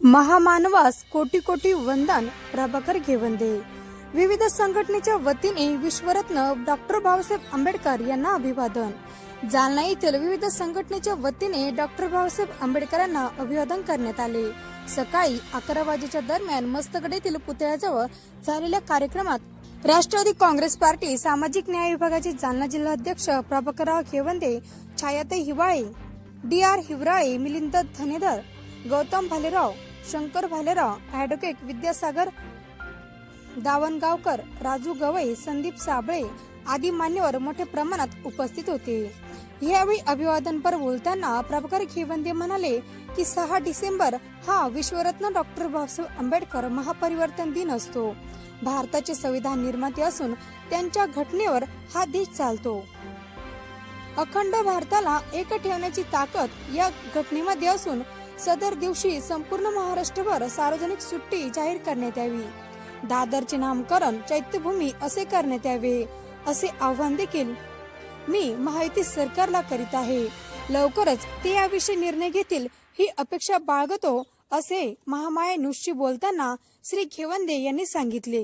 महामानवास कोटी कोटी वंदन प्रभाकर घेवंदे. विविध संघटनेच्या वतीने विश्वरत्न डॉक्टर बाबासाहेब आंबेडकर यांना अभिवादन. जालना येथील विविध संघटनेच्या वतीने डॉक्टर बाबासाहेब आंबेडकरांना अभिवादन करण्यात आले. सकाळी अकरा वाजेच्या दरम्यान मस्तगड येथील पुतळ्याजवळ झालेल्या कार्यक्रमात राष्ट्रवादी काँग्रेस पार्टी सामाजिक न्याय विभागाचे जालना जिल्हा अध्यक्ष Prabhakarrao Ghevande Chhayate Hiwale D R Hivrale Milind Dhanedhar Gautam Bhalerao Shankar Bhalerao advocate Vidyasagar Davangaonkar Raju Gawai Sandeep Sable आदी मान्यवर मोठ्या प्रमाणात उपस्थित होते. यावेळी अभिवादनपर बोलताना प्रभाकर खेवंदे म्हणाले की सहा डिसेंबर हा विश्वरत्न डॉक्टर बाबासाहेब आंबेडकर महापरिवर्तन दिन असतो. भारताचे संविधान निर्माते असून त्यांच्या घटनेवर हा देश चालतो. अखंड भारताला एक ठेवण्याची ताकद या घटनेमध्ये असून सदर दिवशी संपूर्ण महाराष्ट्रभर सार्वजनिक सुट्टी जाहीर करण्यात यावी. दादरचे नामकरण चैत्यभूमी असे करण्यात यावे असे आव्हान देखील मी माहिती सरकारला करीत आहे. लवकरच ते याविषयी निर्णय घेतील ही अपेक्षा बाळगतो असे महामाया न्यूजशी बोलताना श्री घेवंदे यांनी सांगितले.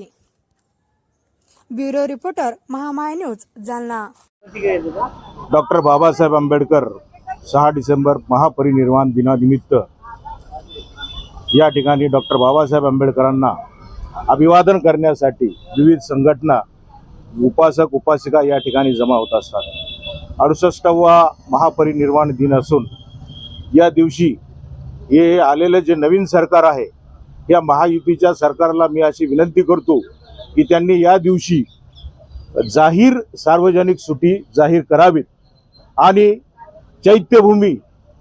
Bureau reporter Mahamaya news Jalna. Doctor Babasaheb Ambedkar सहा डिसेंबर महापरिनिर्वाण दिनानिमित्त या ठिकाणी डॉक्टर बाबासाहेब आंबेडकरांना अभिवादन करण्यासाठी विविध संघटना उपासक उपासिका या ठिकाणी जमा होत असतात. अडुसष्टावा महापरिनिर्वाण दिन असून या दिवशी हे आलेलं जे नवीन सरकार आहे या महायुतीच्या सरकारला मी अशी विनंती करतो की त्यांनी या दिवशी जाहीर सार्वजनिक सुटी जाहीर करावीत आणि चैत्यभूमी.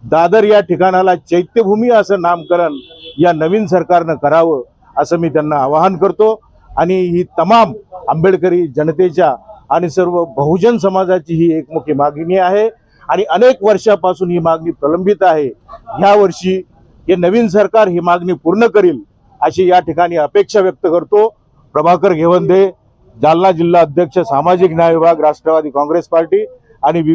दादर या ठिकाणाला चैत्यभूमी असं नामकरण या नवीन सरकारनं करावं असं मी त्यांना आवाहन करतो. आणि ही तमाम आंबेडकरी जनतेच्या आणि सर्व बहुजन समाजाची ही एक मुख्य मागणी आहे. आणि अनेक वर्षापासून ही मागणी प्रलंबित आहे. ह्या वर्षी हे नवीन सरकार ही मागणी पूर्ण करील अशी या ठिकाणी अपेक्षा व्यक्त करतो. प्रभाकर घेवंदे जालना जिल्हा अध्यक्ष सामाजिक न्याय विभाग राष्ट्रवादी काँग्रेस पार्टी आणि विविध